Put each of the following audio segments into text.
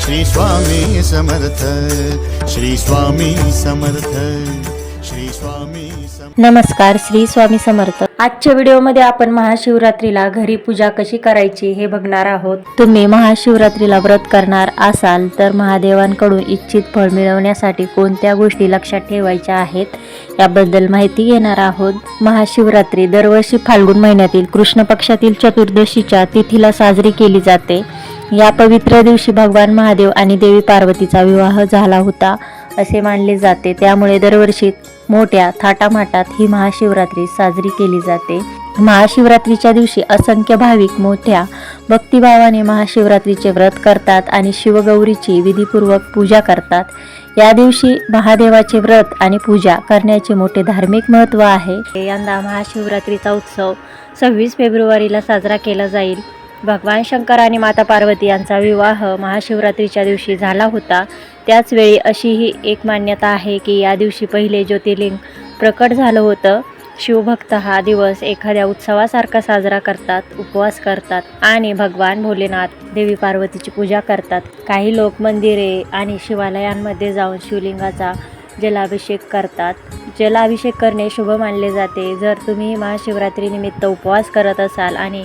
श्री स्वामी समर्थ श्री स्वामी समर्थ श्री स्वामी नमस्कार श्री स्वामी समर्थ. आजच्या व्हिडिओमध्ये आपण महाशिवरात्रीला घरी पूजा कशी करायची हे बघणार आहोत. तुम्ही महाशिवरात्रीला व्रत करणार असाल तर महादेवांकडून इच्छित फळ मिळवण्यासाठी कोणत्या गोष्टी लक्षात ठेवायच्या आहेत याबद्दल माहिती घेणार आहोत. महाशिवरात्री दरवर्षी फाल्गुन महिन्यातील कृष्ण पक्षातील चतुर्दशीच्या तिथीला साजरी केली जाते. या पवित्र दिवशी भगवान महादेव आणि देवी पार्वतीचा विवाह झाला होता असे मानले जाते. त्यामुळे दरवर्षी मोठ्या थाटामाटात ही महाशिवरात्री साजरी केली जाते. महाशिवरात्रीच्या दिवशी असंख्य भाविक मोठ्या भक्तिभावाने महाशिवरात्रीचे व्रत करतात आणि शिवगौरीची विधीपूर्वक पूजा करतात. या दिवशी महादेवाचे व्रत आणि पूजा करण्याचे मोठे धार्मिक महत्त्व आहे. यंदा महाशिवरात्रीचा उत्सव सव्वीस फेब्रुवारीला साजरा केला जाईल. भगवान शंकर आणि माता पार्वती यांचा विवाह महाशिवरात्रीच्या दिवशी झाला होता. त्याचवेळी अशीही एक मान्यता आहे की या दिवशी पहिले ज्योतिर्लिंग प्रकट झालं होतं. शिवभक्त हा दिवस एखाद्या उत्सवासारखा साजरा करतात उपवास करतात आणि भगवान भोलेनाथ देवी पार्वतीची पूजा करतात. काही लोक मंदिरे आणि शिवालयांमध्ये जाऊन शिवलिंगाचा जलाभिषेक करतात. जलाभिषेक करणे शुभ मानले जाते. जर तुम्ही महाशिवरात्रीनिमित्त उपवास करत असाल आणि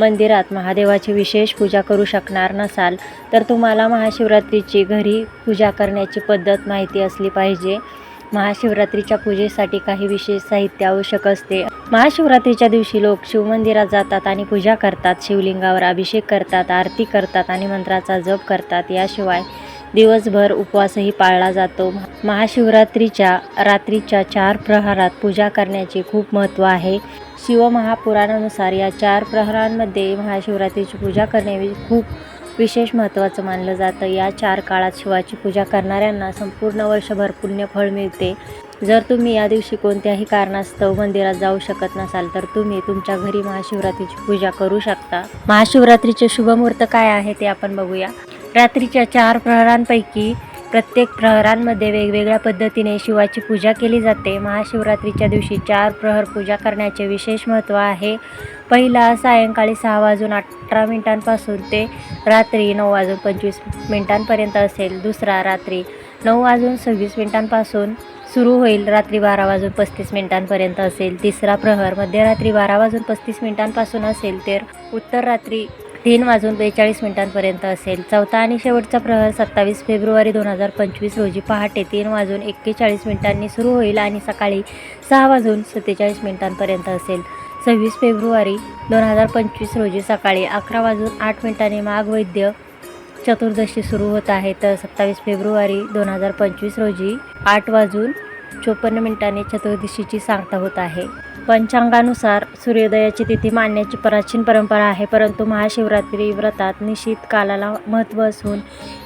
मंदिरात महादेवाची विशेष पूजा करू शकणार नसाल तर तुम्हाला महाशिवरात्रीची घरी पूजा करण्याची पद्धत माहिती असली पाहिजे. महाशिवरात्रीच्या पूजेसाठी काही विशेष साहित्य आवश्यक असते. महाशिवरात्रीच्या दिवशी लोक शिवमंदिरात जातात आणि पूजा करतात. शिवलिंगावर अभिषेक करतात आरती करतात आणि मंत्राचा जप करतात. याशिवाय दिवसभर उपवासही पाळला जातो. महाशिवरात्रीच्या रात्रीच्या चार प्रहारात पूजा करण्याचे खूप महत्त्व आहे. शिवमहापुराणानुसार या चार प्रहरांमध्ये महाशिवरात्रीची पूजा करणे खूप विशेष महत्त्वाचं मानलं जातं. या चार काळात शिवाची पूजा करणाऱ्यांना संपूर्ण वर्षभर पुण्यफळ मिळते. जर तुम्ही या दिवशी कोणत्याही कारणास्तव मंदिरात जाऊ शकत नसाल तर तुम्ही तुमच्या घरी महाशिवरात्रीची पूजा करू शकता. महाशिवरात्रीचे शुभमुहूर्त काय आहे ते आपण बघूया. रात्रीच्या चार प्रहरांपैकी प्रत्येक प्रहरांमध्ये वेगवेगळ्या पद्धतीने शिवाची पूजा केली जाते. महाशिवरात्रीच्या दिवशी चार प्रहर पूजा करण्याचे विशेष महत्त्व आहे. पहिला सायंकाळी सहा वाजून अठरा मिनिटांपासून ते रात्री नऊ वाजून पंचवीस मिनिटांपर्यंत असेल. दुसरा रात्री नऊ वाजून सव्वीस मिनिटांपासून सुरू होईल. रात्री बारा वाजून पस्तीस मिनिटांपर्यंत असेल. तिसरा प्रहर मध्यरात्री बारा वाजून पस्तीस मिनिटांपासून असेल तर उत्तर रात्री तीन वाजून बेचाळीस मिनिटांपर्यंत असेल. चौथा आणि शेवटचा प्रहर सत्तावीस फेब्रुवारी दोन हजार पंचवीस रोजी पहाटे तीन वाजून एक्केचाळीस मिनिटांनी सुरू होईल आणि सकाळी सहा वाजून सत्तेचाळीस मिनिटांपर्यंत असेल. सव्वीस फेब्रुवारी दोन हजार पंचवीस रोजी सकाळी अकरा वाजून आठ मिनिटांनी माघवैद्य चतुर्दशी सुरू होत आहे. तर सत्तावीस फेब्रुवारी दोन हजार पंचवीस रोजी आठ वाजून चोपन्न मिनिटांनी चतुर्दशीची सांगता होत आहे. पंचांगानुसार सूर्योदयाची तिथी मानण्याची प्राचीन परंपरा आहे परंतु महाशिवरात्री व्रतात निश्चित कालाला महत्त्व असून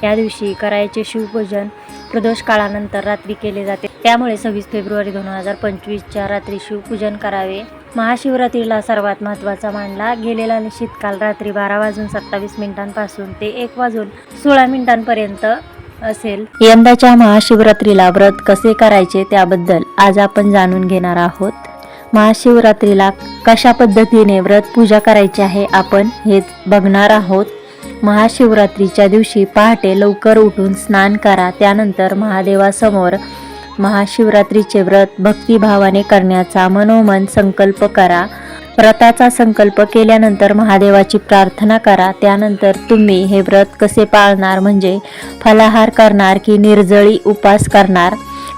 या दिवशी करायचे शिवपूजन प्रदोष काळानंतर रात्री केले जाते. त्यामुळे सव्वीस फेब्रुवारी दोन हजार पंचवीसच्या रात्री शिवपूजन करावे. महाशिवरात्रीला सर्वात महत्त्वाचा मानला गेलेला निश्चित काल रात्री बारा वाजून सत्तावीस मिनिटांपासून ते एक वाजून सोळा मिनिटांपर्यंत असेल. यंदाच्या महाशिवरात्रीला व्रत कसे करायचे त्याबद्दल आज आपण जाणून घेणार आहोत. महाशिवरात्रीला कशा पद्धतीने व्रत पूजा करायची आहे आपण हेच बघणार आहोत. महाशिवरात्रीच्या दिवशी पहाटे लवकर उठून स्नान करा. त्यानंतर महादेवासमोर महाशिवरात्रीचे व्रत भक्तिभावाने करण्याचा मनोमन संकल्प करा. व्रताचा संकल्प केल्यानंतर महादेवाची प्रार्थना करा. त्यानंतर तुम्ही हे व्रत कसे पाळणार? म्हणजे फलाहार करणार की निर्जळी उपास करणार?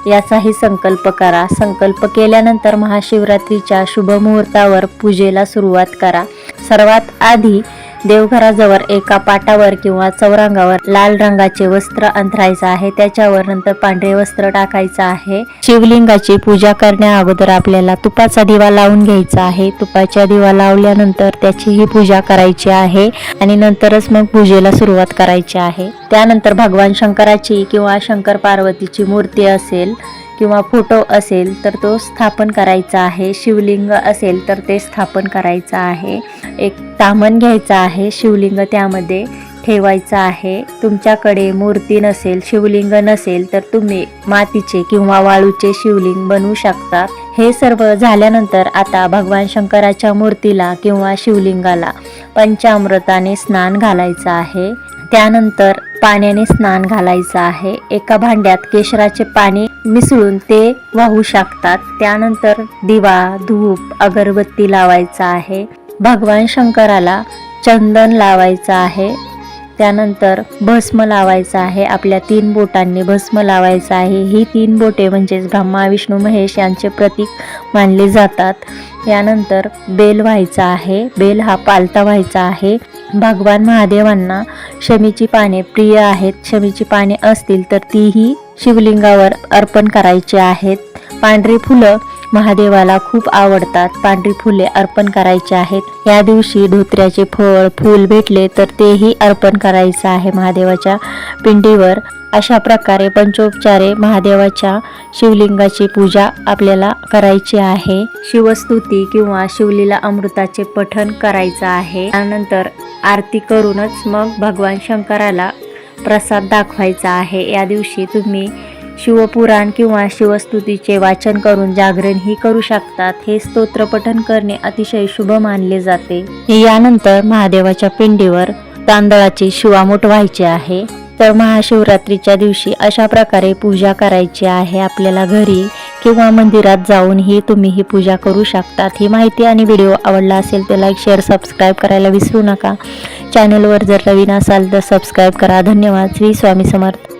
याचाही संकल्प करा. संकल्प केल्यानंतर महाशिवरात्रीच्या शुभ मुहूर्तावर पूजेला सुरुवात करा. सर्वात आधी देवघराजवळ एका पाटावर किंवा चौरंगावर लाल रंगाचे वस्त्र अंथरायचं आहे. त्याच्यावर नंतर पांढरे वस्त्र टाकायचं आहे. शिवलिंगाची पूजा करण्या अगोदर आपल्याला तुपाचा दिवा लावून घ्यायचा आहे. तुपाच्या दिवा लावल्यानंतर त्याचीही पूजा करायची आहे आणि नंतरच मग पूजेला सुरुवात करायची आहे. त्यानंतर भगवान शंकराची किंवा शंकर पार्वतीची मूर्ती असेल किंवा फोटो असेल तर तो स्थापन करायचा आहे. शिवलिंग असेल तर ते स्थापन करायचं आहे. एक तामण घ्यायचं आहे. शिवलिंग त्यामध्ये ठेवायचं आहे. तुमच्याकडे मूर्ती नसेल शिवलिंग नसेल तर तुम्ही मातीचे किंवा वाळूचे शिवलिंग बनवू शकता. हे सर्व झाल्यानंतर आता भगवान शंकराच्या मूर्तीला किंवा शिवलिंगाला पंचामृताने स्नान घालायचं आहे. त्यानंतर पाण्याने स्नान घालायचं आहे. एका भांड्यात केशराचे पाणी मिसळून ते वाहू शकतात. त्यानंतर दिवा धूप अगरबत्ती लावायचा आहे. भगवान शंकराला चंदन लावायचं आहे. त्यानंतर भस्म लावायचं आहे. आपल्या तीन बोटांनी भस्म लावायचं आहे. ही तीन बोटे म्हणजेच ब्रह्मा विष्णू महेश यांचे प्रतीक मानले जातात. यानंतर बेल व्हायचा आहे. बेल हा पालता व्हायचा आहे. भगवान महादेवांना शमीची पाने प्रिय आहेत. शमीची पाने असतील तर तीही शिवलिंगावर अर्पण करायची आहेत. पांढरी फुलं महादेवाला खूप आवडतात. पांढरी फुले अर्पण करायची आहेत. या दिवशी धोत्र्याचे फळ फूल भेटले तर तेही अर्पण करायचं आहे महादेवाच्या पिंडीवर. अशा प्रकारे पंचोपचारे महादेवाच्या शिवलिंगाची पूजा आपल्याला करायची आहे. शिवस्तुती किंवा शिवलीला अमृताचे पठण करायचं आहे. त्यानंतर आरती करूनच मग भगवान शंकराला प्रसाद दाखवायचा आहे. या दिवशी तुम्ही शिवपुराण किंवा शिवस्तुतीचे वाचन करून जागरणही करू शकतात हे स्तोत्र पठन करणे अतिशय शुभ मानले जाते. यानंतर महादेवाच्या पिंडीवर तांदळाची शिवामूठ व्हायची आहे. तर महाशिवरात्रीच्या दिवशी अशा प्रकारे पूजा करायची आहे आपल्याला घरी किंवा मंदिरात जाऊनही तुम्ही ही पूजा करू शकतात. ही माहिती आणि व्हिडिओ आवडला असेल तर लाईक शेअर सबस्क्राईब करायला विसरू नका. चॅनलवर जर नवीन असाल तर सबस्क्राईब करा. धन्यवाद. श्री स्वामी समर्थ.